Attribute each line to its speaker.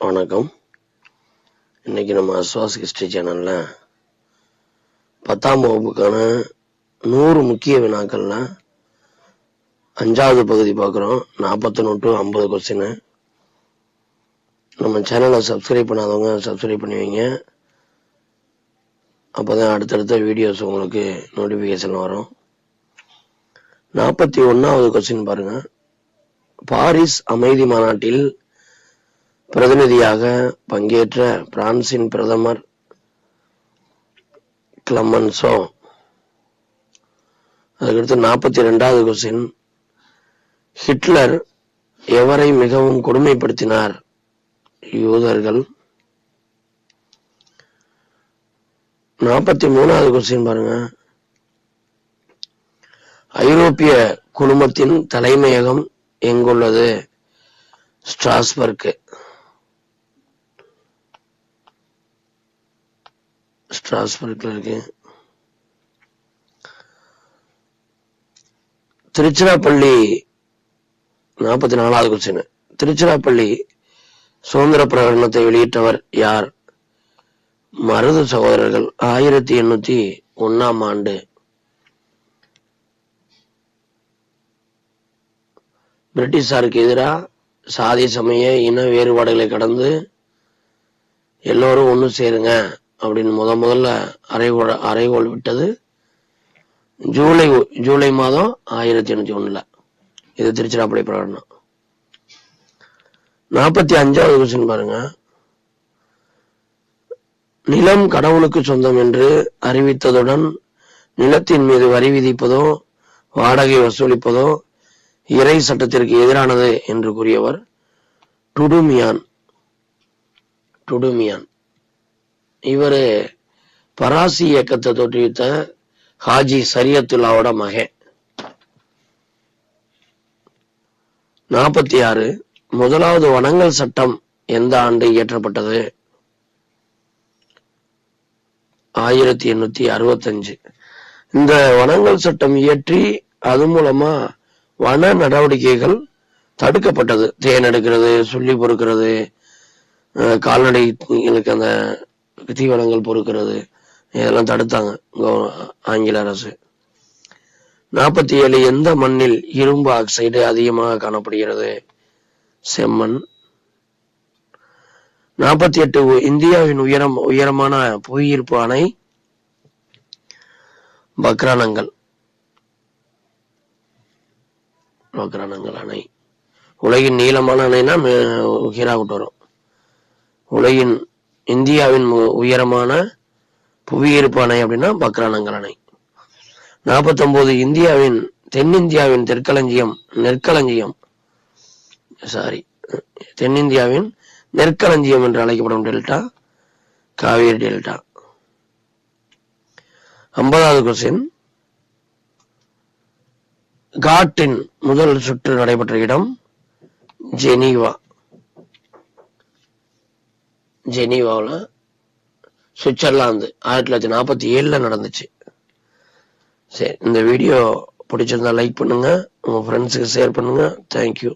Speaker 1: வணக்கம். இன்னைக்கு நம்ம அஸ்வாஸ் ஹிஸ்டரி சேனல்ல பத்தாம் வகுப்புக்கான நூறு முக்கிய வினாக்கள்ல அஞ்சாவது பகுதி பார்க்குறோம். நாற்பத்தொன்று டு ஐம்பது கொஸ்டின் நம்ம சேனலை சப்ஸ்கிரைப் பண்ணாதவங்க சப்ஸ்கிரைப் பண்ணி வைங்க. அப்போதான் அடுத்தடுத்த வீடியோஸ் உங்களுக்கு நோட்டிஃபிகேஷன் வரும். நாற்பத்தி ஒன்றாவது கொஸ்டின் பாருங்க. பாரிஸ் அமைதி மாநாட்டில் பிரதிநிதியாக பங்கேற்ற பிரான்சின் பிரதமர் கிளமன்சோ அதுக்கடுத்து நாற்பத்தி ரெண்டாவது கொஸ்டின் ஹிட்லர் எவரை மிகவும் கொடுமைப்படுத்தினார்? யூதர்கள். நாற்பத்தி மூணாவது கொஸ்டின் பாருங்க. ஐரோப்பிய குழுமத்தின் தலைமையகம் எங்குள்ளது? ஸ்ட்ராஸ்பர்க்கு ஸ்ட்ராஸ்பர்க்ல இருக்கு திருச்சிராப்பள்ளி நாற்பத்தி நாலாவது கொஸ்டின் திருச்சிராப்பள்ளி சுதந்திர பிரகடனத்தை வெளியிட்டவர் யார்? மருது சகோதரர்கள் ஆயிரத்தி எண்ணூத்தி ஒன்னாம் ஆண்டு. பிரிட்டிஷாருக்கு எதிராக சாதி சமய இன வேறுபாடுகளை கடந்து எல்லோரும் ஒன்று சேருங்க. அப்படின்னு முத முதல்ல அறைகோள் அரைகோள் விட்டது. ஜூலை ஜூலை மாதம் ஆயிரத்தி எண்ணூத்தி ஒண்ணுல. இது திருச்சிராப்பள்ளி பிரகடனம். நாற்பத்தி அஞ்சாவது கொஸ்டின் பாருங்க. நிலம் கடவுளுக்கு சொந்தம் என்று அறிவித்ததுடன் நிலத்தின் மீது வரி விதிப்பதோ வாடகை வசூலிப்பதோ இறை சட்டத்திற்கு எதிரானது என்று கூறியவர் டுடுமியான். டுடுமியான். இவர் பராசி இயக்கத்தை தோற்றுவித்த ஹாஜி சரியத்துல்லாவோட மகன். நாற்பத்தி ஆறு முதலாவது வனங்கள் சட்டம் எந்த ஆண்டு இயற்றப்பட்டது? ஆயிரத்தி எண்ணூத்தி அறுபத்தஞ்சு. இந்த வனங்கள் சட்டம் இயற்றி அது மூலமா வன நடவடிக்கைகள் தடுக்கப்பட்டது. தேன் எடுக்கிறது சொல்லி பொறுக்கிறது கால்நடைகளுக்கு அந்த தீவனங்கள் பொறுக்கிறது. இதெல்லாம் தடுத்தாங்க ஆங்கில அரசு. நாற்பத்தி ஏழு எந்த மண்ணில் இரும்பு ஆக்சைடு அதிகமாக காணப்படுகிறது? செம்மண். நாற்பத்தி எட்டு இந்தியாவின் உயரம் உயரமான புவியீர்ப்பு அணை பக்ரானங்கள் பக்ரானங்கள் அணை. உலகின் நீளமான அணைனா மே- ஹீராகுட் வரும். உலகின் இந்தியாவின் உயரமான புவியீர்ப்பு அணை அப்படின்னா பக்ரானங்கள் அணை நாற்பத்தொன்பது இந்தியாவின் தென்னிந்தியாவின் தெற்களஞ்சியம் நெற்களஞ்சியம் சாரி தென்னிந்தியாவின் நெற்களஞ்சியம் என்று அழைக்கப்படும் டெல்டா காவேரி டெல்டா. ஐம்பதாவது கொஸ்டின். காட்டின் முதல் சுற்று நடைபெற்ற இடம் ஜெனீவா. ஜெனீவாவில் சுவிட்சர்லாந்து ஆயிரத்தி தொள்ளாயிரத்தி நாற்பத்தி ஏழில் நடந்துச்சு. சரி இந்த வீடியோ பிடிச்சிருந்தா லைக் பண்ணுங்கள் உங்கள் ஃப்ரெண்ட்ஸுக்கு ஷேர் பண்ணுங்கள் தேங்க்யூ